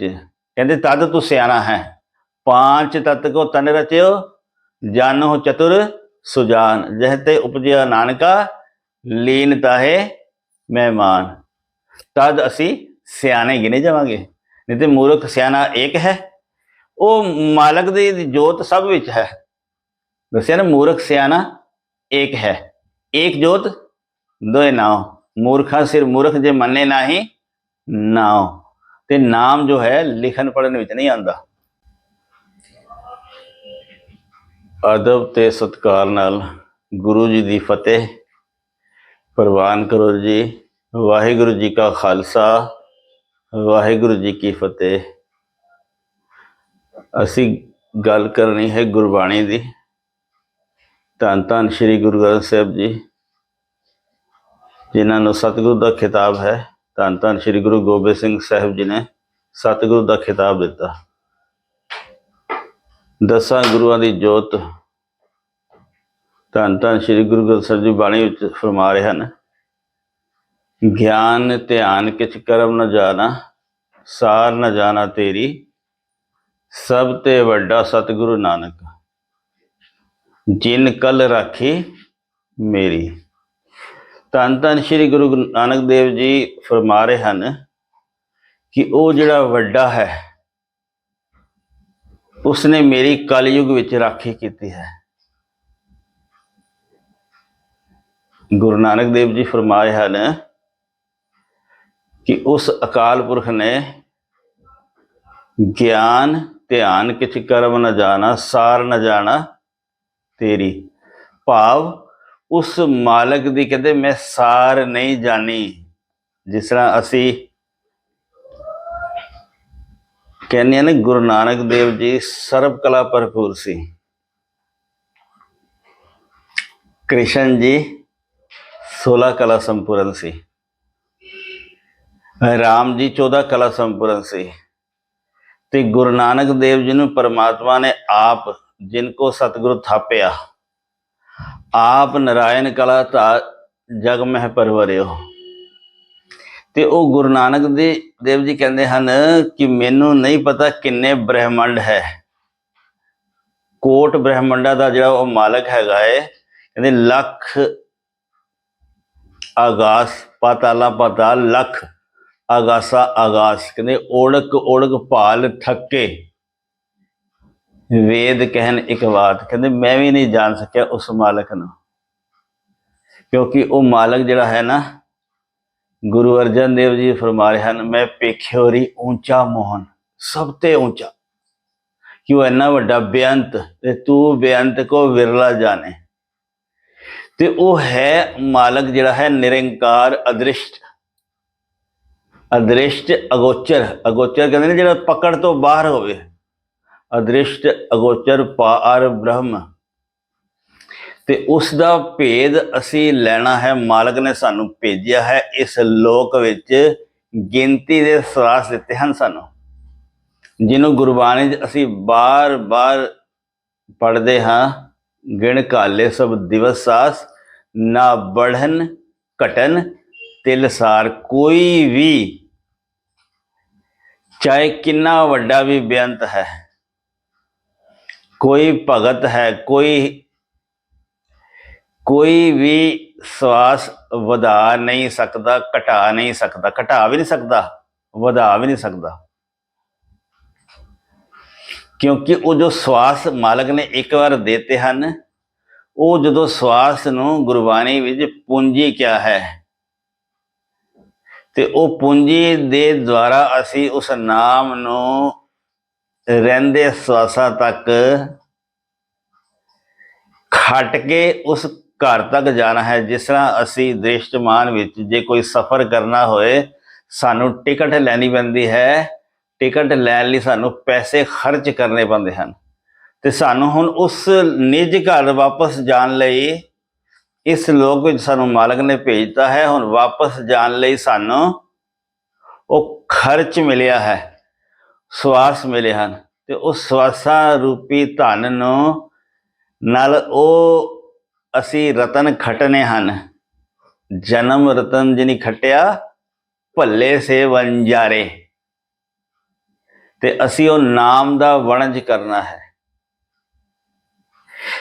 ਕਹਿੰਦੇ, ਤਦ ਤੂੰ ਸਿਆਣਾ ਹੈ। ਪਾਂਚ ਤਤ ਕੋ ਤਨ ਰਚਿਓ, ਜਾਨੋ ਚਤੁਰ ਸੁਜਾਨ। ਜਹ ਤੇ ਉਪਜਿਆ ਨਾਨਕਾ, ਲੀਨ ਤਾਹੇ ਮਹਿਮਾਨ। ਤਦ ਅਸੀਂ ਸਿਆਣੇ ਗਿਨੇ ਜਾਵਾਂਗੇ। ਨਹੀਂ ਤੇ ਮੂਰਖ ਸਿਆਣਾ ਇੱਕ ਹੈ। ਉਹ ਮਾਲਕ ਦੀ ਜੋਤ ਸਭ ਵਿੱਚ ਹੈ। ਦੱਸਿਆ ਨਾ, ਮੂਰਖ ਸਿਆਣਾ ਇੱਕ ਹੈ। ਇੱਕ ਜੋਤ ਦੋਏ ਨਾਉ। ਮੂਰਖਾ ਸਿਰ ਮੂਰਖ ਜੇ ਮੰਨੇ ਨਹੀਂ ਨਾਉ। ਤੇ ਨਾਮ ਜੋ ਹੈ ਲਿਖਣ ਪੜਨ ਵਿੱਚ ਨਹੀਂ ਆਂਦਾ ਅਦਬ ਤੇ ਸਤਕਾਰ ਨਾਲ ਗੁਰੂ ਜੀ ਦੀ ਫਤਿਹ। ਪ੍ਰਵਾਨ ਕਰੋ ਜੀ। ਵਾਹਿਗੁਰੂ ਜੀ ਕਾ ਖਾਲਸਾ, ਵਾਹਿਗੁਰੂ ਜੀ ਕੀ ਫਤਿਹ। ਅਸੀਂ ਗੱਲ ਕਰਨੀ ਹੈ ਗੁਰਬਾਣੀ ਦੀ। ਧੰਨ ਧੰਨ ਸ੍ਰੀ ਗੁਰੂ ਗ੍ਰੰਥ ਸਾਹਿਬ ਜੀ, ਜਿਨ੍ਹਾਂ ਨੂੰ ਸਤਿਗੁਰੂ ਦਾ ਖਿਤਾਬ ਹੈ। ਧੰਨ ਧੰਨ ਸ੍ਰੀ ਗੁਰੂ ਗੋਬਿੰਦ ਸਿੰਘ ਸਾਹਿਬ ਜੀ ਨੇ ਸਤਿਗੁਰੂ ਦਾ ਖਿਤਾਬ ਦਿੱਤਾ। ਦਸਾਂ ਗੁਰੂਆਂ ਦੀ ਜੋਤ ਧੰਨ ਧੰਨ ਸ੍ਰੀ ਗੁਰੂ ਗ੍ਰੰਥ ਸਾਹਿਬ ਜੀ ਬਾਣੀ ਵਿੱਚ ਫਰਮਾ ਰਹੇ ਹਨ। ਗਿਆਨ, ਧਿਆਨ ਕਿਛ ਕਰਮ ਨ ਜਾਣਾ, ਸਾਰ ਨ ਜਾਣਾ ਤੇਰੀ, ਸਭ ਤੇ ਵੱਡਾ ਸਤਿਗੁਰੂ ਨਾਨਕ। ਜਿਨ ਕਲ ਰਾਖੀ ਮੇਰੀ। ਧੰਨ ਧੰਨ ਸ੍ਰੀ ਗੁਰੂ ਨਾਨਕ ਦੇਵ ਜੀ ਫਰਮਾ ਰਹੇ ਹਨ ਕਿ ਉਹ ਜਿਹੜਾ ਵੱਡਾ ਹੈ, ਉਸਨੇ ਮੇਰੀ ਕਲਯੁਗ ਵਿੱਚ ਰਾਖੀ ਕੀਤੀ ਹੈ। ਗੁਰੂ ਨਾਨਕ ਦੇਵ ਜੀ ਫਰਮਾਏ ਹਨ ਕਿ ਉਸ ਅਕਾਲ ਪੁਰਖ ਨੇ ਗਿਆਨ, ਧਿਆਨ ਕਿਛ ਕਰਮ ਨ ਜਾਣਾ, ਸਾਰ ਨਾ ਜਾਣਾ ਤੇਰੀ। ਭਾਵ ਉਸ ਮਾਲਕ ਦੀ ਕਹਿੰਦੇ, ਮੈਂ ਸਾਰ ਨਹੀਂ ਜਾਣੀ। ਜਿਸ ਤਰ੍ਹਾਂ ਅਸੀਂ ਕਹਿੰਦੇ ਆ ਗੁਰੂ ਨਾਨਕ ਦੇਵ ਜੀ ਸਰਬ ਕਲਾ ਭਰਪੂਰ ਸੀ। ਕ੍ਰਿਸ਼ਨ ਜੀ 16 ਕਲਾ ਸੰਪੂਰਨ ਸੀ। ਰਾਮ ਜੀ 14 ਕਲਾ ਸੰਪੂਰਨ ਸੀ। ਤੇ ਗੁਰੂ ਨਾਨਕ ਦੇਵ ਜੀ ਨੂੰ ਪਰਮਾਤਮਾ ਨੇ ਆਪ, ਜਿਨ ਕੋ ਸਤਿਗੁਰੂ ਥਾਪਿਆ ਆਪ ਨਰਾਇਣ ਕਲਾ ਧਾ ਜਗ ਮਹਿ ਪਰਵਰਿਓ। ਤੇ ਉਹ ਗੁਰੂ ਨਾਨਕ ਦੇ ਦੇਵ ਜੀ ਕਹਿੰਦੇ ਹਨ ਕਿ ਮੈਨੂੰ ਨਹੀਂ ਪਤਾ ਕਿੰਨੇ ਬ੍ਰਹਿਮੰਡ ਹੈ। ਕੋਟ ਬ੍ਰਹਿਮੰਡਾਂ ਦਾ ਜਿਹੜਾ ਉਹ ਮਾਲਕ ਹੈਗਾ ਹੈ ਕਹਿੰਦੇ ਲੱਖ ਆਗਾਸ, ਪਾਤਾਲਾ ਪਾਤਾਲ, ਲੱਖ ਆਗਾਸਾ ਆਗਾਸ, ਕਹਿੰਦੇ ਓੜਕ ਓੜਕ ਭਾਲ ਥੱਕੇ ਵੇਦ ਕਹਿਣ ਇੱਕ ਬਾਤ ਕਹਿੰਦੇ ਮੈਂ ਵੀ ਨਹੀਂ ਜਾਣ ਸਕਿਆ ਉਸ ਮਾਲਕ ਨੂੰ। ਕਿਉਂਕਿ ਉਹ ਮਾਲਕ ਜਿਹੜਾ ਹੈ ਨਾ, ਗੁਰੂ ਅਰਜਨ ਦੇਵ ਜੀ ਫਰਮਾ ਰਹੇ ਹਨ, ਮੈਂ ਪੇਖਿਓਰੀ ਉੱਚਾ ਮੋਹਨ, ਸਭ ਤੇ ਉੱਚਾ ਕਿ ਉਹ ਇੰਨਾ ਵੱਡਾ ਬੇਅੰਤ ਤੇ ਤੂੰ ਬੇਅੰਤ ਕੋ ਵਿਰਲਾ ਜਾਣੇ? ਤੇ ਉਹ ਹੈ ਮਾਲਕ ਜਿਹੜਾ ਹੈ ਨਿਰੰਕਾਰ, ਅਦ੍ਰਿਸ਼ਟ। ਅਦ੍ਰਿਸ਼ਟ ਅਗੋਚਰ ਅਗੋਚਰ ਕਹਿੰਦੇ ਨੇ ਜਿਹੜਾ ਪਕੜ ਤੋਂ ਬਾਹਰ ਹੋਵੇ। ਅਦ੍ਰਿਸ਼ਟ ਅਗੋਚਰ ਪਾਰ ਬ੍ਰਹਮ। ਤੇ ਉਸ ਦਾ ਭੇਦ ਅਸੀਂ ਲੈਣਾ ਹੈ, ਮਾਲਕ ਨੇ ਸਾਨੂੰ ਭੇਜਿਆ ਹੈ, ਇਸ ਲੋਕ ਵਿੱਚ ਗਿਣਤੀ ਦੇ ਸਵਾਸ ਦਿੱਤੇ ਹਨ ਸਾਨੂੰ। ਜਿਹਨੂੰ ਗੁਰਬਾਣੀ 'ਚ ਅਸੀਂ ਬਾਰ-ਬਾਰ ਪੜਦੇ ਹਾਂ, ਗਿਣ ਕਾਲੇ ਸਭ ਦਿਵਸ ਸਾਸ, ਨਾ ਬੜਨ ਘਟਨ ਤਿਲਸਾਰ ਕੋਈ ਵੀ, ਚਾਹੇ ਕਿੰਨਾ ਵੱਡਾ ਵੀ ਬੇਅੰਤ ਹੈ। ਕੋਈ ਭਗਤ ਹੈ, ਕੋਈ ਕੋਈ ਵੀ ਸਵਾਸ ਵਧਾ ਨਹੀਂ ਸਕਦਾ, ਘਟਾ ਨਹੀਂ ਸਕਦਾ, ਘਟਾ ਵੀ ਨਹੀਂ ਸਕਦਾ, ਵਧਾ ਵੀ ਨਹੀਂ ਸਕਦਾ। ਕਿਉਂਕਿ ਉਹ ਜੋ ਸਵਾਸ ਮਾਲਕ ਨੇ ਇੱਕ ਵਾਰ ਦਿੱਤੇ ਹਨ, ਉਹ ਜਦੋਂ ਸਵਾਸ ਨੂੰ ਗੁਰਬਾਣੀ ਵਿੱਚ ਪੂੰਜੀ ਕਿਹਾ ਹੈ? ਤੇ ਉਹ ਪੂੰਜੀ ਦੇ ਦੁਆਰਾ ਅਸੀਂ ਉਸ ਨਾਮ ਨੂੰ ਰਹਿੰਦੇ ਸਵਾਸਾਂ ਤੱਕ ਖੱਟ ਕੇ ਉਸ ਘਰ ਤੱਕ ਜਾਣਾ ਹੈ। ਜਿਸ ਤਰ੍ਹਾਂ ਅਸੀਂ ਦ੍ਰਿਸ਼ਟਮਾਨ ਵਿੱਚ ਜੇ ਕੋਈ ਸਫ਼ਰ ਕਰਨਾ ਹੋਏ, ਸਾਨੂੰ ਟਿਕਟ ਲੈਣੀ ਪੈਂਦੀ ਹੈ। ਟਿਕਟ ਲੈਣ ਲਈ ਸਾਨੂੰ ਪੈਸੇ ਖਰਚ ਕਰਨੇ ਪੈਂਦੇ ਹਨ। ਤੇ ਸਾਨੂੰ ਹੁਣ ਉਸ ਨਿੱਜ ਘਰ ਵਾਪਸ ਜਾਣ ਲਈ ਇਸ ਲੋਕ ਵਿੱਚ ਸਾਨੂੰ ਮਾਲਕ ਨੇ ਭੇਜਤਾ ਹੈ। ਹੁਣ ਵਾਪਸ ਜਾਣ ਲਈ ਸਾਨੂੰ ਉਹ ਖਰਚ ਮਿਲਿਆ ਹੈ। ਸਵਾਸ ਮਿਲੇ ਹਨ ਤੇ ਉਹ ਸਵਾਸਾਂ ਰੂਪੀ ਧਨ ਨੂੰ ਨਾਲ ਉਹ ਅਸੀਂ ਰਤਨ ਖਟਨੇ ਹਨ। ਜਨਮ ਰਤਨ ਜਿਨੀ ਖਟਿਆ, ਭੱਲੇ ਸੇ ਵੰਜਾਰੇ ਤੇ ਅਸੀਂ ਉਹ ਨਾਮ ਦਾ ਵਣਜ ਕਰਨਾ ਹੈ।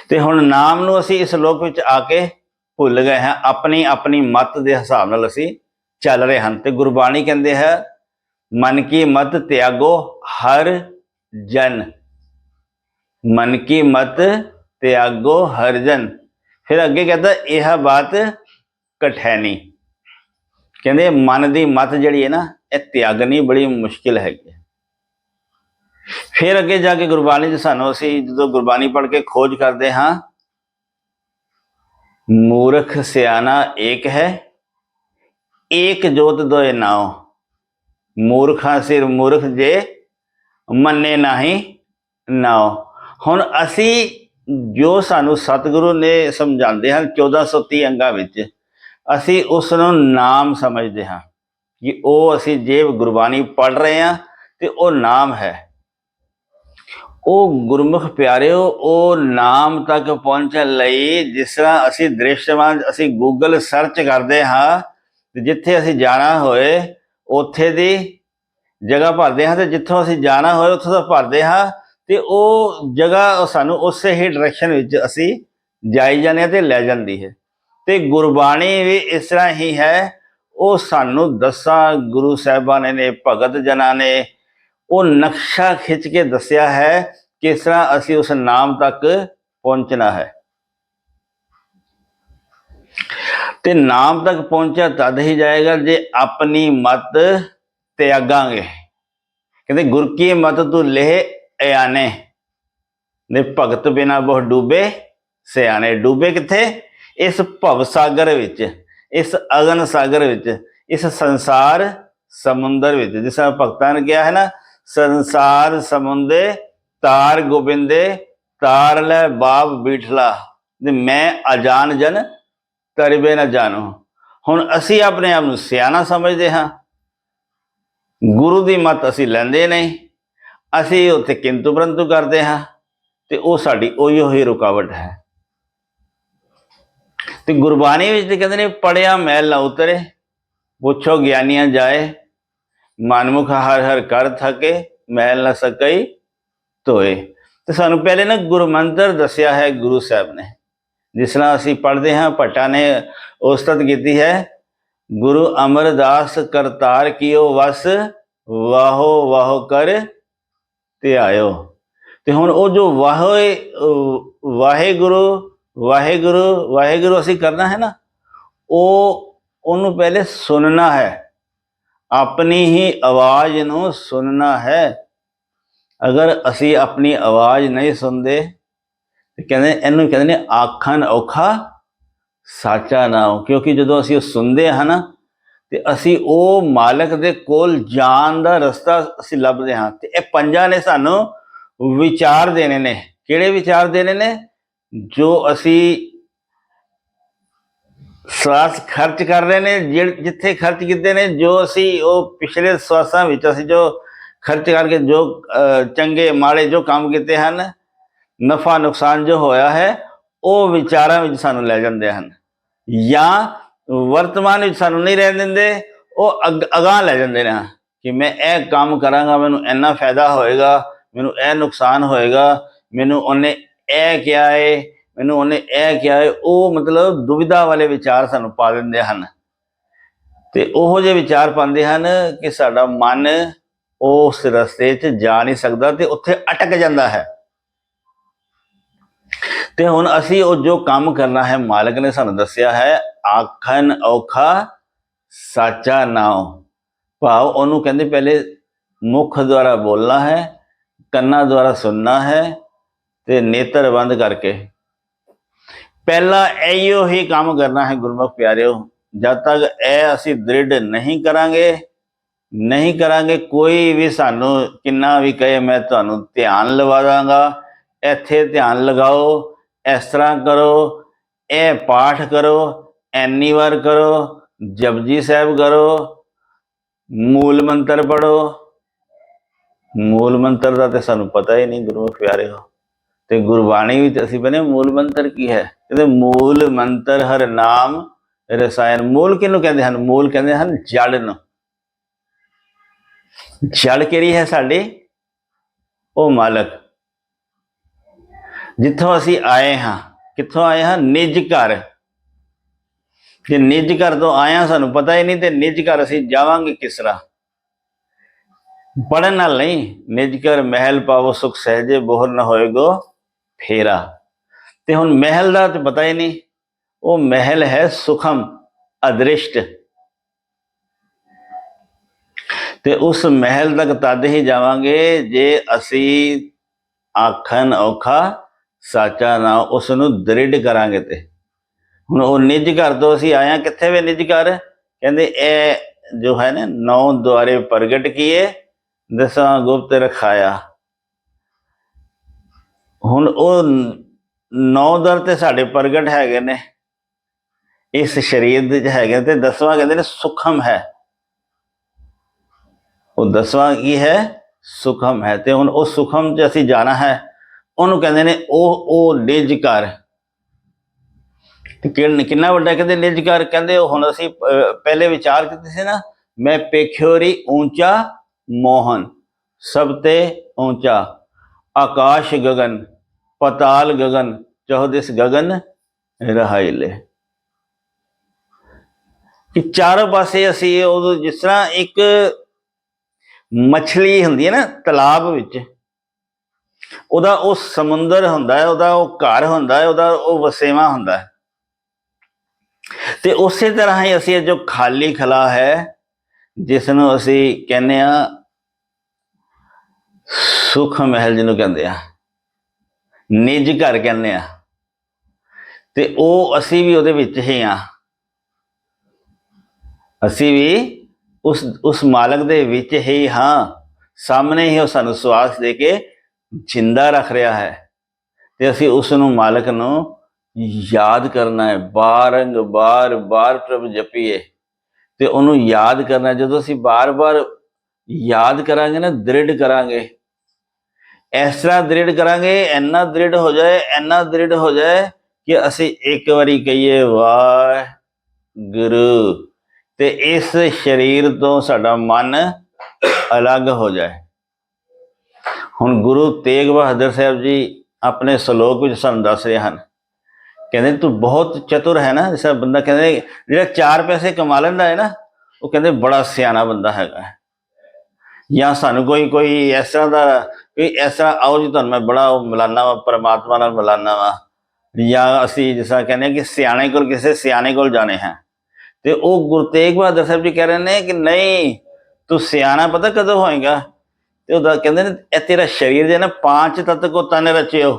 ਤੇ ਹੁਣ ਨਾਮ ਨੂੰ ਅਸੀਂ ਇਸ ਲੋਕ ਵਿੱਚ ਆ ਕੇ ਭੁੱਲ ਗਏ ਹਾਂ। ਆਪਣੀ ਆਪਣੀ ਮਤ ਦੇ ਹਿਸਾਬ ਨਾਲ ਅਸੀਂ ਚੱਲ ਰਹੇ ਹਨ। ਤੇ ਗੁਰਬਾਣੀ ਕਹਿੰਦੇ ਹੈ ਮਨ ਕੀ ਮਤ ਤਿਆਗੋ ਹਰ ਜਨ। ਮਨ ਕੀ ਮਤ ਤਿਆਗੋ ਹਰ ਜਨ। ਫਿਰ ਅੱਗੇ ਕਹਿੰਦਾ, ਇਹ ਬਾਤ ਕਠੈਨੀ ਕਹਿੰਦੇ, ਮਨ ਦੀ ਮਤ ਜਿਹੜੀ ਹੈ ਨਾ, ਇਹ ਤਿਆਗਣੀ ਬੜੀ ਮੁਸ਼ਕਿਲ ਹੈਗੀ ਹੈ। ਫਿਰ ਅੱਗੇ ਜਾ ਕੇ ਗੁਰਬਾਣੀ ਦੇ ਸਾਨੂੰ ਅਸੀਂ ਜਦੋਂ ਗੁਰਬਾਣੀ ਪੜ੍ਹ ਕੇ ਖੋਜ ਕਰਦੇ ਹਾਂ, ਮੂਰਖ ਸਿਆਣਾ ਏਕ ਹੈ, ਏਕ ਜੋਤ ਦੋਏ ਨਾਉ। ਮੂਰਖਾਂ ਸਿਰ ਮੂਰਖ ਜੇ ਮੰਨੇ ਨਹੀਂ ਨਾਉ ਹੁਣ ਅਸੀਂ ਜੋ ਸਾਨੂੰ ਸਤਿਗੁਰੂ ਨੇ ਸਮਝਾਉਂਦੇ ਹਨ 1430 ਅੰਗਾਂ ਵਿੱਚ, ਅਸੀਂ ਉਸ ਨੂੰ ਨਾਮ ਸਮਝਦੇ ਹਾਂ ਕਿ ਉਹ ਅਸੀਂ ਜੇ ਗੁਰਬਾਣੀ ਪੜ੍ਹ ਰਹੇ ਹਾਂ ਤੇ ਉਹ ਨਾਮ ਹੈ। ਉਹ ਗੁਰਮੁਖ ਪਿਆਰਿਓ, ਉਹ ਨਾਮ ਤੱਕ ਪਹੁੰਚਣ ਲਈ ਜਿਸ ਤਰ੍ਹਾਂ ਅਸੀਂ ਦ੍ਰਿਸ਼ਟਵਾਨ, ਅਸੀਂ ਗੂਗਲ ਸਰਚ ਕਰਦੇ ਹਾਂ ਤੇ ਜਿੱਥੇ ਅਸੀਂ ਜਾਣਾ ਹੋਏ ਉੱਥੇ ਦੀ ਜਗ੍ਹਾ ਭਰਦੇ ਹਾਂ ਤੇ ਜਿੱਥੋਂ ਅਸੀਂ ਜਾਣਾ ਹੋਏ ਉੱਥੋਂ ਦਾ ਭਰਦੇ ਹਾਂ ਤੇ ਉਹ ਜਗ੍ਹਾ ਸਾਨੂੰ ਉਸੇ ਹੀ ਡਾਇਰੈਕਸ਼ਨ ਵਿੱਚ ਅਸੀਂ ਜਾਈ ਜਾਂਦੇ ਹਾਂ ਤੇ ਲੈ ਜਾਂਦੀ ਹੈ। ਤੇ ਗੁਰਬਾਣੀ ਵੀ ਇਸ ਤਰ੍ਹਾਂ ਹੀ ਹੈ, ਉਹ ਸਾਨੂੰ ਦਸਾਂ, ਗੁਰੂ ਸਾਹਿਬਾਨ ਨੇ, ਭਗਤ ਜਨਾਂ ਨੇ, ਉਹ ਨਕਸ਼ਾ ਖਿੱਚ ਕੇ ਦੱਸਿਆ ਹੈ ਕਿਸ ਤਰ੍ਹਾਂ ਅਸੀਂ ਉਸ ਨਾਮ ਤੱਕ ਪਹੁੰਚਣਾ ਹੈ। ਤੇ ਨਾਮ ਤੱਕ ਪਹੁੰਚਿਆ ਤਦ ਹੀ ਜਾਏਗਾ ਜੇ ਆਪਣੀ ਮਤ ਤਿਆਗਾਂਗੇ। ਕਹਿੰਦੇ, ਗੁਰ ਕੀ ਮਤ ਤੂੰ ਲeh ਆਨੇ ਨੇ ਭਗਤ ਬਿਨਾ ਬਹੁ ਡੂਬੇ, ਸਿਆਣੇ ਡੂਬੇ ਕਿੱਥੇ? ਇਸ ਭਵ ਸਾਗਰ ਵਿੱਚ, ਇਸ ਅਗਨ ਸਾਗਰ ਵਿੱਚ, ਇਸ ਸੰਸਾਰ ਸਮੁੰਦਰ ਵਿੱਚ। ਜਿਸ ਤਰ੍ਹਾਂ ਭਗਤਾਂ ਨੇ ਕਿਹਾ ਹੈ ਨਾ, ਸੰਸਾਰ ਸਮੁੰਦੇ, ਤਾਰ ਗੋਬਿੰਦੇ, ਤਾਰ ਲੈ ਬਾਬ ਬੀਠਲਾ। ਮੈਂ ਅਜਾਨ ਜਨ ਤਰਬੇ ਨਾ ਜਾਣੋ। ਹੁਣ ਅਸੀਂ ਆਪਣੇ ਆਪ ਨੂੰ ਸਿਆਣਾ ਸਮਝਦੇ ਹਾਂ। ਗੁਰੂ ਦੀ ਮਤ ਅਸੀਂ ਲੈਂਦੇ ਨਹੀਂ। ਅਸੀਂ ਉੱਥੇ ਕਿੰਤੂ ਪਰੰਤੂ ਕਰਦੇ ਹਾਂ ਤੇ ਉਹ ਸਾਡੀ ਉਹੀ ਉਹੀ ਰੁਕਾਵਟ ਹੈ। ਤੇ ਗੁਰਬਾਣੀ ਵਿੱਚ ਤੇ ਕਹਿੰਦੇ ਨੇ, ਪੜਿਆ ਮੈਲ ਨਾ ਉਤਰੇ, ਪੁੱਛੋ ਗਿਆਨੀਆਂ ਜਾਏ, ਮਨਮੁਖ ਹਰ ਹਰ ਕਰ ਥਕੇ ਮੈਲ ਨਾ ਸਕਈ ਧੋਏ। ਤੇ ਸਾਨੂੰ ਪਹਿਲੇ ਨਾ ਗੁਰਮੰਤਰ ਦੱਸਿਆ ਹੈ ਗੁਰੂ ਸਾਹਿਬ ਨੇ। ਜਿਸ ਤਰ੍ਹਾਂ ਅਸੀਂ ਪੜ੍ਹਦੇ ਹਾਂ, ਭੱਟਾ ਨੇ ਉਸਤਤ ਕੀਤੀ ਹੈ, ਗੁਰੂ ਅਮਰਦਾਸ ਕਰਤਾਰ ਕੀਓ ਵਸ, ਵਾਹੋ ਵਾਹੋ ਕਰ ਤੇ ਆਇਓ। ਤੇ ਹੁਣ ਉਹ ਜੋ ਵਾਹੋ ਵਾਹਿਗੁਰੂ ਵਾਹਿਗੁਰੂ ਵਾਹਿਗੁਰੂ ਅਸੀਂ ਕਰਨਾ ਹੈ ਨਾ, ਉਹ ਉਹਨੂੰ ਪਹਿਲੇ ਸੁਣਨਾ ਹੈ। ਆਪਣੀ ਹੀ ਆਵਾਜ਼ ਨੂੰ ਸੁਣਨਾ ਹੈ। ਅਗਰ ਅਸੀਂ ਆਪਣੀ ਆਵਾਜ਼ ਨਹੀਂ ਸੁਣਦੇ ਤੇ ਕਹਿੰਦੇ ਇਹਨੂੰ ਕਹਿੰਦੇ ਨੇ ਆਖਣ ਔਖਾ ਸਾਚਾ ਨਾ ਨਾਮ ਕਿਉਂਕਿ ਜਦੋਂ ਅਸੀਂ ਉਹ ਸੁਣਦੇ ਹਾਂ ਨਾ ਤੇ ਅਸੀਂ ਉਹ ਮਾਲਕ ਦੇ ਕੋਲ ਜਾਣ ਦਾ ਰਸਤਾ ਅਸੀਂ ਲੱਭਦੇ ਹਾਂ ਤੇ ਇਹ ਪੰਜਾਂ ਨੇ ਸਾਨੂੰ ਵਿਚਾਰ ਦੇਣੇ ਨੇ। ਕਿਹੜੇ ਵਿਚਾਰ ਦੇਣੇ ਨੇ? ਜੋ ਅਸੀਂ ਸਵਾਸ ਖਰਚ ਕਰ ਰਹੇ ਨੇ ਜਿ- ਜਿੱਥੇ ਖਰਚ ਕੀਤੇ ਨੇ ਜੋ ਅਸੀਂ ਉਹ ਪਿਛਲੇ ਸਵਾਸਾਂ ਵਿੱਚ ਅਸੀਂ ਜੋ ਖਰਚ ਕਰਕੇ ਜੋ ਅਹ, ਚੰਗੇ ਮਾੜੇ ਜੋ ਕੰਮ ਕੀਤੇ ਹਨ ਨਫਾ ਨੁਕਸਾਨ ਜੋ ਹੋਇਆ ਹੈ, ਉਹ ਵਿਚਾਰਾਂ ਵਿੱਚ ਸਾਨੂੰ ਲੈ ਜਾਂਦੇ ਹਨ। ਜਾਂ ਵਰਤਮਾਨ ਵਿੱਚ ਸਾਨੂੰ ਨਹੀਂ ਰਹਿਣ ਦਿੰਦੇ, ਉਹ ਅਗ- ਅਗਾਂਹ ਲੈ ਜਾਂਦੇ ਨੇ। ਕਿ ਮੈਂ ਇਹ ਕੰਮ ਕਰਾਂਗਾ, ਮੈਨੂੰ ਇੰਨਾ ਫਾਇਦਾ ਹੋਏਗਾ, ਮੈਨੂੰ ਇਹ ਨੁਕਸਾਨ ਹੋਏਗਾ, ਮੈਨੂੰ ਉਹਨੇ ਇਹ ਕਿਹਾ ਹੈ ਮੈਨੂੰ ਉਹਨੇ ਇਹ ਕਿਹਾ ਹੈ ਉਹ ਮਤਲਬ ਦੁਵਿਧਾ ਵਾਲੇ ਵਿਚਾਰ ਸਾਨੂੰ ਪਾ ਦਿੰਦੇ ਹਨ। ਤੇ ਉਹੋ ਜਿਹੇ ਵਿਚਾਰ ਪਾਉਂਦੇ ਹਨ ਕਿ ਸਾਡਾ ਮਨ ਉਸ ਰਸਤੇ 'ਚ ਜਾ ਨਹੀਂ ਸਕਦਾ ਤੇ ਉੱਥੇ ਅਟਕ ਜਾਂਦਾ ਹੈ। ਤੇ ਹੁਣ ਅਸੀਂ ਉਹ ਜੋ ਕੰਮ ਕਰਨਾ ਹੈ, ਮਾਲਕ ਨੇ ਸਾਨੂੰ ਦੱਸਿਆ ਹੈ, ਆਖਣ ਔਖਾ ਸਾਚਾ ਨਾਉ ਭਾਵ ਉਹਨੂੰ ਕਹਿੰਦੇ ਪਹਿਲੇ ਮੁਖ ਦੁਆਰਾ ਬੋਲਣਾ ਹੈ, ਕੰਨਾਂ ਦੁਆਰਾ ਸੁਣਨਾ ਹੈ ਤੇ ਨੇਤਰ ਬੰਦ ਕਰਕੇ। ਪਹਿਲਾ ਇਹੋ ਹੀ ਕੰਮ ਕਰਨਾ ਹੈ ਗੁਰਮੁਖ ਪਿਆਰਿਓ, ਜਦ ਤੱਕ ਇਹ ਅਸੀਂ ਦ੍ਰਿੜ ਨਹੀਂ ਕਰਾਂਗੇ ਨਹੀਂ ਕਰਾਂਗੇ, ਕੋਈ ਵੀ ਸਾਨੂੰ ਕਿੰਨਾ ਵੀ ਕਹੇ, ਮੈਂ ਤੁਹਾਨੂੰ ਧਿਆਨ ਲਵਾ ਦਾਂਗਾ। ਇੱਥੇ ਧਿਆਨ ਲਗਾਓ, ਇਸ ਤਰ੍ਹਾਂ ਕਰੋ, ਇਹ ਪਾਠ ਕਰੋ, ਐਨੀ ਵਾਰ ਕਰੋ, ਜਪਜੀ ਸਾਹਿਬ ਕਰੋ, ਮੂਲ ਮੰਤਰ ਪੜੋ ਮੂਲ ਮੰਤਰ ਦਾ ਤੇ ਸਾਨੂੰ ਪਤਾ ਹੀ ਨਹੀਂ, ਗੁਰਮੁਖ ਪਿਆਰੇ ਹੋ ਤੇ ਗੁਰਬਾਣੀ ਵਿੱਚ ਅਸੀਂ ਬਨੇ ਮੂਲ ਮੰਤਰ ਕੀ ਹੈ? ਕਹਿੰਦੇ ਮੂਲ ਮੰਤਰ ਹਰ ਨਾਮ, ਰਸਾਇਣ। ਮੂਲ ਕਿਹਨੂੰ ਕਹਿੰਦੇ ਹਨ? ਮੂਲ ਕਹਿੰਦੇ ਹਨ ਜੜ ਨੂੰ ਜੜ ਕਿਹੜੀ ਹੈ ਸਾਡੀ? ਉਹ ਮਾਲਕ। ਜਿੱਥੋਂ ਅਸੀਂ ਆਏ ਹਾਂ, ਕਿੱਥੋਂ ਆਏ ਹਾਂ? ਨਿਜ ਘਰ। ਜੇ ਨਿਜ ਘਰ ਤੋਂ ਆਏ ਹਾਂ, ਸਾਨੂੰ ਪਤਾ ਹੀ ਨਹੀਂ ਤੇ ਨਿਜ ਘਰ ਅਸੀਂ ਜਾਵਾਂਗੇ ਕਿਸ ਤਰ੍ਹਾਂ? ਪੜਨ ਨਾਲ ਨਹੀਂ, ਨਿਜ ਘਰ ਮਹਿਲ ਪਾਵੋ, ਸੁਖ ਸਹਜੇ ਬੋਹਰ ਨਾ ਹੋਏਗੋ ਫੇਰਾ। ਤੇ ਹੁਣ ਮਹਿਲ ਦਾ ਤੇ ਪਤਾ ਹੀ ਨਹੀਂ, ਉਹ ਮਹਿਲ ਹੈ ਸੁਖਮ ਅਦ੍ਰਿਸ਼ਟ। ਤੇ ਉਸ ਮਹਿਲ ਤੱਕ ਤਦ ਹੀ ਜਾਵਾਂਗੇ ਜੇ ਅਸੀਂ ਆਖਣ ਔਖਾ ਸਾਚਾ ਨਾ ਉਸ ਨੂੰ ਦ੍ਰਿੜ ਕਰਾਂਗੇ ਤੇ। ਹੁਣ ਉਹ ਨਿਜ ਘਰ ਤੋਂ ਅਸੀਂ ਆਇਆ ਕਿੱਥੇ ਵੇ ਨਿਜ ਘਰ? ਕਹਿੰਦੇ, ਇਹ ਜੋ ਹੈ ਨਾ, ਨੌ ਦੁਆਰੇ ਪ੍ਰਗਟ ਕੀਏ, ਦਸਾਂ ਗੁਪਤ ਰਖਾਇਆ। ਹੁਣ ਉਹ ਨੌ ਦਰ ਤੇ ਸਾਡੇ ਪ੍ਰਗਟ ਹੈਗੇ ਨੇ। ਇਸ ਸਰੀਰ ਦੇ ਚ ਹੈਗੇ ਤੇ ਦਸਵਾਂ ਕਹਿੰਦੇ ਨੇ, ਸੁਖਮ ਹੈ। ਉਹ ਦਸਵਾਂ ਕੀ ਹੈ? ਸੁਖਮ ਹੈ। ਤੇ ਹੁਣ ਉਹ ਸੁਖਮ ਚ ਅਸੀਂ ਜਾਣਾ ਹੈ। ਉਹਨੂੰ ਕਹਿੰਦੇ ਨੇ ਉਹ ਉਹ ਨਿਜਕਾਰ ਕਿਹਨ ਕਿੰਨਾ ਵੱਡਾ ਕਹਿੰਦੇ ਨਿਜਕਾਰ ਕਹਿੰਦੇ ਉਹ ਹੁਣ ਅਸੀਂ ਪਹਿਲੇ ਵਿਚਾਰ ਕੀਤੀ ਸੀ ਨਾ, ਮੈਂ ਪੇਖਿਓਰੀ ਉੱਚਾ ਮੋਹਨ, ਸਭ ਤੇ ਉੱਚਾ ਆਕਾਸ਼ ਗਗਨ, ਪਤਾਲ ਗਗਨ ਗगन ਚੌਦਿਸ ਗगन ਰਹਾਇਲੇ। ਕਿ ਚਾਰ ਪਾਸੇ ਅਸੀਂ ਉਹ ਜਿਸ ਤਰ੍ਹਾਂ ਇੱਕ ਮੱਛਲੀ ਹੁੰਦੀ ਹੈ ਨਾ, ਤਲਾਬ ਵਿੱਚ ਉਹਦਾ ਉਹ ਸਮੁੰਦਰ ਹੁੰਦਾ ਹੈ, ਉਹਦਾ ਉਹ ਘਰ ਹੁੰਦਾ ਹੈ, ਉਹਦਾ ਉਹ ਵਸੇਵਾ ਹੁੰਦਾ ਹੈ। ਤੇ ਉਸੇ ਤਰ੍ਹਾਂ ਹੀ ਅਸੀਂ ਇਹ ਜੋ ਖਾਲੀ ਖਲਾ ਹੈ ਜਿਸ ਨੂੰ ਅਸੀਂ ਕਹਿੰਦੇ ਆ ਸੁਖ ਮਹਿਲ ਜਿਹਨੂੰ ਕਹਿੰਦੇ ਆ, ਨਿਜ ਘਰ ਕਹਿੰਦੇ ਆ। ਤੇ ਉਹ ਅਸੀਂ ਵੀ ਉਹਦੇ ਵਿੱਚ ਹੀ ਆ। ਅਸੀਂ ਵੀ ਉਸ ਉਸ ਮਾਲਕ ਦੇ ਵਿੱਚ ਹੀ ਹਾਂ। ਸਾਹਮਣੇ ਹੀ ਉਹ ਸਾਨੂੰ ਸਵਾਸ ਦੇ ਕੇ ਜਿੰਦਾ ਰੱਖ ਰਿਹਾ ਹੈ ਤੇ ਅਸੀਂ ਉਸ ਨੂੰ ਮਾਲਕ ਨੂੰ ਯਾਦ ਕਰਨਾ ਹੈ। ਬਾਰੰਗ ਬਾਰ ਬਾਰ ਪ੍ਰਭ ਜਪੀਏ ਤੇ ਉਹਨੂੰ ਯਾਦ ਕਰਨਾ ਜਦੋਂ ਅਸੀਂ ਬਾਰ-ਬਾਰ ਯਾਦ ਕਰਾਂਗੇ ਨਾ, ਦ੍ਰਿੜ ਕਰਾਂਗੇ। ਇਸ ਤਰ੍ਹਾਂ ਦ੍ਰਿੜ ਕਰਾਂਗੇ, ਇੰਨਾ ਦ੍ਰਿੜ ਹੋ ਜਾਏ, ਇੰਨਾ ਦ੍ਰਿੜ ਹੋ ਜਾਏ ਕਿ ਅਸੀਂ ਇੱਕ ਵਾਰੀ ਕਹੀਏ, ਵਾਹਿਗੁਰੂ। ਤੇ ਇਸ ਸਰੀਰ ਤੋਂ ਸਾਡਾ ਮਨ ਅਲੱਗ ਹੋ ਜਾਏ। ਹੁਣ ਗੁਰੂ ਤੇਗ ਬਹਾਦਰ ਸਾਹਿਬ ਜੀ ਆਪਣੇ ਸ਼ਲੋਕ ਵਿੱਚ ਸਾਨੂੰ ਦੱਸ ਰਹੇ ਹਨ। ਕਹਿੰਦੇ ਤੂੰ ਬਹੁਤ ਚਤੁਰ ਹੈ ਨਾ ਜਿਸ ਬੰਦਾ ਕਹਿੰਦੇ ਜਿਹੜਾ ਚਾਰ ਪੈਸੇ ਕਮਾ ਲੈਂਦਾ ਹੈ ਨਾ, ਉਹ ਕਹਿੰਦੇ ਬੜਾ ਸਿਆਣਾ ਬੰਦਾ ਹੈਗਾ ਜਾਂ ਸਾਨੂੰ ਕੋਈ ਕੋਈ ਇਸ ਤਰ੍ਹਾਂ ਦਾ ਕੋਈ ਇਸ ਤਰ੍ਹਾਂ ਆਓ ਜੀ ਤੁਹਾਨੂੰ ਮੈਂ ਬੜਾ ਉਹ ਮਿਲਾਨਾ ਵਾ, ਪਰਮਾਤਮਾ ਨਾਲ ਮਿਲਾਨਾ ਵਾ। ਜਾਂ ਅਸੀਂ ਜਿਸ ਤਰ੍ਹਾਂ ਕਹਿੰਦੇ ਕਿ ਸਿਆਣੇ ਕੋਲ ਕਿਸੇ ਸਿਆਣੇ ਕੋਲ ਜਾਣੇ ਹੈ। ਤੇ ਉਹ ਗੁਰੂ ਤੇਗ ਬਹਾਦਰ ਸਾਹਿਬ ਜੀ ਕਹਿ ਰਹੇ ਨੇ ਕਿ ਨਹੀਂ, ਤੂੰ ਸਿਆਣਾ ਪਤਾ ਕਦੋਂ ਹੋਏਗਾ? ਤੇ ਉਹਦਾ ਕਹਿੰਦੇ ਨੇ, ਇਹ ਤੇਰਾ ਸਰੀਰ ਜੇ ਨਾ ਪੰਜ ਤੱਤ ਕੋ ਤਨ ਰਚਿਓ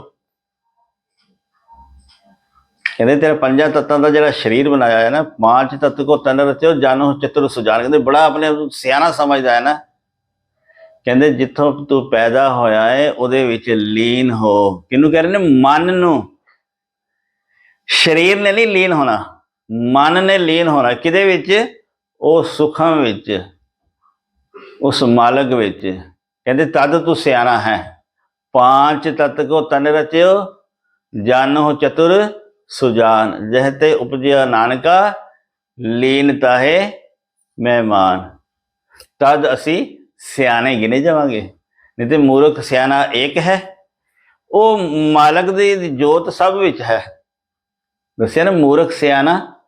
ਕਹਿੰਦੇ ਤੇਰਾ ਪੰਜਾਂ ਤੱਤਾਂ ਦਾ ਜਿਹੜਾ ਸਰੀਰ ਬਣਾਇਆ ਹੈ ਨਾ ਪੰਜ ਤੱਤ ਕੋ ਤਨ ਰਚਿਓ ਜਾਨੋ ਚਤੁਰ ਸੁਜਾਨ ਕਹਿੰਦੇ ਬੜਾ ਆਪਣੇ ਸਿਆਣਾ ਸਮਝਦਾ ਹੈ ਨਾ। ਕਹਿੰਦੇ ਜਿੱਥੋਂ ਤੂੰ ਪੈਦਾ ਹੋਇਆ ਹੈ ਉਹਦੇ ਵਿੱਚ ਲੀਨ ਹੋ। ਕਿਹਨੂੰ ਕਹਿ ਰਹੇ ਨੇ? ਮਨ ਨੂੰ। ਸਰੀਰ ਨੇ ਨਹੀਂ ਲੀਨ ਹੋਣਾ। ਮਨ ਨੇ ਲੀਨ ਹੋਣਾ ਕਿਹਦੇ ਵਿੱਚ? ਉਹ ਸੁਖਾਂ ਵਿੱਚ, ਉਸ ਮਾਲਕ ਵਿੱਚ। ਕਹਿੰਦੇ, ਤਦ ਤੂੰ ਸਿਆਣਾ ਹੈ। ਪਾਂਚ ਤਤ ਕੋ ਤਨ ਰਚਿਓ, ਜਾਨੋ ਚਤੁਰ ਸੁਜਾਨ। ਜਹ ਉਪਜਿਆ ਨਾਨਕਾ, ਲੀਨ ਤਾਹੇ ਮਹਿਮਾਨ। ਤਦ ਅਸੀਂ ਸਿਆਣੇ ਗਿਨੇ ਜਾਵਾਂਗੇ। ਨਹੀਂ ਤੇ ਮੂਰਖ ਸਿਆਣਾ ਇੱਕ ਹੈ। ਉਹ ਮਾਲਕ ਦੀ ਜੋਤ ਸਭ ਵਿੱਚ ਹੈ। ਦੱਸਿਆ ਨਾ, ਮੂਰਖ ਸਿਆਣਾ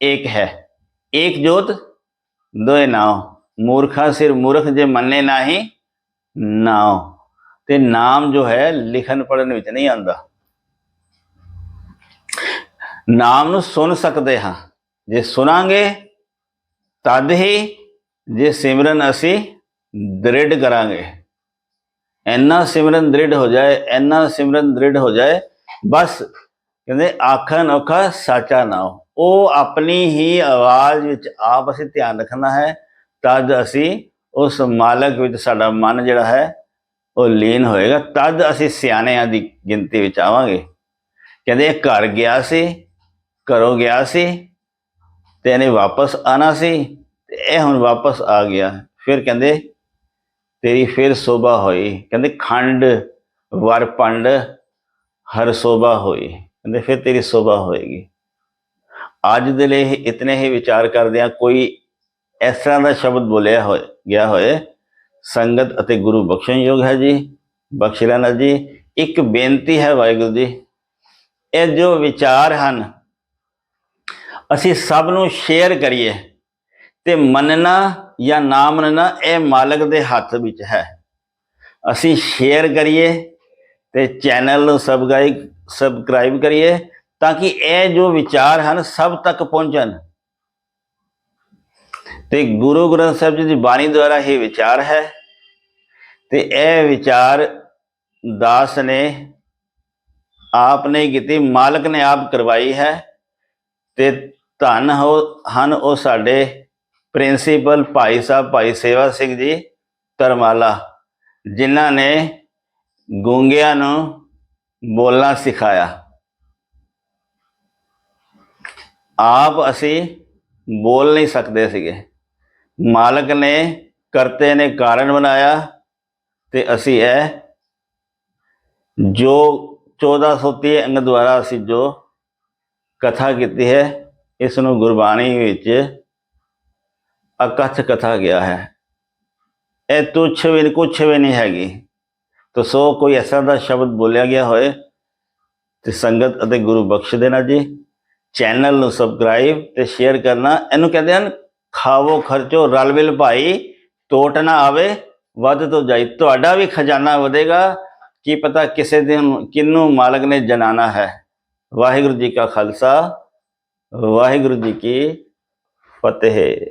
ਇੱਕ ਹੈ। ਇੱਕ ਜੋਤ, ਦੋਏ ਨਾਉ। ਮੂਰਖਾ ਸਿਰ ਮੂਰਖ ਜੇ ਮੰਨੇ ਨਾਹੀ ਨਾਉ। ਤੇ ਨਾਮ ਜੋ ਹੈ, ਲਿਖਣ ਪੜਨ ਵਿੱਚ ਨਹੀਂ ਆਉਂਦਾ। ਨਾਮ ਨੂੰ ਸੁਣ ਸਕਦੇ ਹਾਂ। ਜੇ ਸੁਣਾਂਗੇ, ਤਦ ਹੀ ਜੇ ਸਿਮਰਨ ਅਸੀਂ ਦ੍ਰਿੜ ਕਰਾਂਗੇ। ਇੰਨਾ ਸਿਮਰਨ ਦ੍ਰਿੜ ਹੋ ਜਾਏ, ਇੰਨਾ ਸਿਮਰਨ ਦ੍ਰਿੜ ਹੋ ਜਾਏ, ਬਸ ਕਹਿੰਦੇ ਆਖਣ ਔਖਾ ਸਾਚਾ ਨਾ ਉਹ ਆਪਣੀ ਹੀ ਆਵਾਜ਼ ਵਿੱਚ ਆਪ ਅਸੀਂ ਧਿਆਨ ਰੱਖਣਾ ਹੈ, ਤਦ ਅਸੀਂ ਉਸ ਮਾਲਕ ਵਿੱਚ ਸਾਡਾ ਮਨ ਜਿਹੜਾ ਹੈ, ਉਹ ਲੀਨ ਹੋਏਗਾ। ਤਦ ਅਸੀਂ ਸਿਆਣਿਆਂ ਦੀ ਗਿਣਤੀ ਵਿੱਚ ਆਵਾਂਗੇ। ਕਹਿੰਦੇ, ਇਹ ਘਰ ਗਿਆ ਸੀ, ਘਰੋਂ ਗਿਆ ਸੀ ਤੇ ਇਹਨੇ ਵਾਪਸ ਆਣਾ ਸੀ ਤੇ ਇਹ ਹੁਣ ਵਾਪਸ ਆ ਗਿਆ। ਫਿਰ ਕਹਿੰਦੇ, ਤੇਰੀ ਫਿਰ ਸੋਭਾ ਹੋਈ। ਕਹਿੰਦੇ, ਖੰਡ, ਵਰ ਪੰਡ, ਹਰ ਸੋਭਾ ਹੋਈ। ਕਹਿੰਦੇ, ਫਿਰ ਤੇਰੀ ਸੋਭਾ ਹੋਏਗੀ। ਅੱਜ ਦੇ ਲਈ ਇਤਨੇ ਹੀ ਵਿਚਾਰ ਕਰਦੇ ਆ ਕੋਈ ਇਸ ਤਰ੍ਹਾਂ ਦਾ ਸ਼ਬਦ ਬੋਲਿਆ ਹੋਇਆ ਗਿਆ ਹੋਏ। ਸੰਗਤ ਅਤੇ ਗੁਰੂ ਬਖਸ਼ਣ ਯੋਗ ਹੈ ਜੀ। ਬਖਸ਼ ਲੈਣਾ ਜੀ। ਇੱਕ ਬੇਨਤੀ ਹੈ ਵਾਹਿਗੁਰੂ ਜੀ। ਇਹ ਜੋ ਵਿਚਾਰ ਹਨ, ਅਸੀਂ ਸਭ ਨੂੰ ਸ਼ੇਅਰ ਕਰੀਏ ਤੇ ਮੰਨਣਾ ਜਾਂ ਨਾ ਮੰਨਣਾ ਇਹ ਮਾਲਕ ਦੇ ਹੱਥ ਵਿੱਚ ਹੈ। ਅਸੀਂ ਸ਼ੇਅਰ ਕਰੀਏ ਤੇ ਚੈਨਲ ਨੂੰ ਸਬਸਕ੍ਰਾਈਬ ਸਬਸਕ੍ਰਾਈਬ ਕਰੀਏ ਤਾਂ ਕਿ ਇਹ ਜੋ ਵਿਚਾਰ ਹਨ ਸਭ ਤੱਕ ਪਹੁੰਚਣ। ਤੇ ਗੁਰੂ ਗ੍ਰੰਥ ਸਾਹਿਬ ਜੀ ਦੀ ਬਾਣੀ ਦੁਆਰਾ ਇਹ ਵਿਚਾਰ ਹੈ ਤੇ ਇਹ ਵਿਚਾਰ ਦਾਸ ਨੇ ਆਪ ਨੇ ਕੀਤੀ, ਮਾਲਕ ਨੇ ਆਪ ਕਰਵਾਈ ਹੈ ਤੇ ਧੰਨ ਹੋ, ਹਨ ਉਹ ਸਾਡੇ ਪ੍ਰਿੰਸੀਪਲ ਭਾਈ ਸਾਹਿਬ, ਭਾਈ ਸੇਵਾ ਸਿੰਘ ਜੀ ਧਰਮਾਲਾ, ਜਿਨ੍ਹਾਂ ਨੇ ਗੂੰਗਿਆਂ ਨੂੰ ਬੋਲਣਾ ਸਿਖਾਇਆ। ਆਪ ਅਸੀਂ ਬੋਲ ਨਹੀਂ ਸਕਦੇ ਸੀਗੇ। ਮਾਲਕ ਨੇ ਕਰਤੇ ਨੇ ਕਾਰਨ ਬਣਾਇਆ ਤੇ ਅਸੀਂ ਇਹ ਜੋ 1430 ਅੰਗ ਦੁਆਰਾ ਅਸੀਂ ਜੋ ਕਥਾ ਕੀਤੀ ਹੈ ਇਸ ਨੂੰ ਗੁਰਬਾਣੀ ਵਿੱਚ ਅਕਥ ਕਥਾ ਗਿਆ ਹੈ। ਇਹ ਤੁਛ ਵੀ ਕੁਛ ਵੀ ਨਹੀਂ ਹੈਗੀ। ਤੋ ਸੋ ਕੋਈ ਐਸਾ ਦਾ ਸ਼ਬਦ ਬੋਲਿਆ ਗਿਆ ਹੋਏ ਤੇ ਸੰਗਤ ਅਤੇ ਗੁਰੂ ਬਖਸ਼ ਦੇਣਾ ਜੀ। ਚੈਨਲ ਨੂੰ ਸਬਸਕ੍ਰਾਈਬ ਤੇ ਸ਼ੇਅਰ ਕਰਨਾ। ਇਹਨੂੰ ਕਹਿੰਦੇ ਹਨ ਖਾਵੋ ਖਰਚੋ, ਰਲ ਮਿਲ ਭਾਈ, ਟੋਟ ਨਾ ਆਵੇ, ਵੱਧ ਤੋਂ ਜਾਈ। ਤੁਹਾਡਾ ਵੀ ਖਜ਼ਾਨਾ ਵਧੇਗਾ। ਕੀ ਪਤਾ ਕਿਸੇ ਦਿਨ ਕਿੰਨੂੰ ਮਾਲਕ ਨੇ ਜਨਾਨਾ ਹੈ। ਵਾਹਿਗੁਰੂ ਜੀ ਕਾ ਖਾਲਸਾ, ਵਾਹਿਗੁਰੂ ਜੀ ਕੀ ਫਤਿਹ।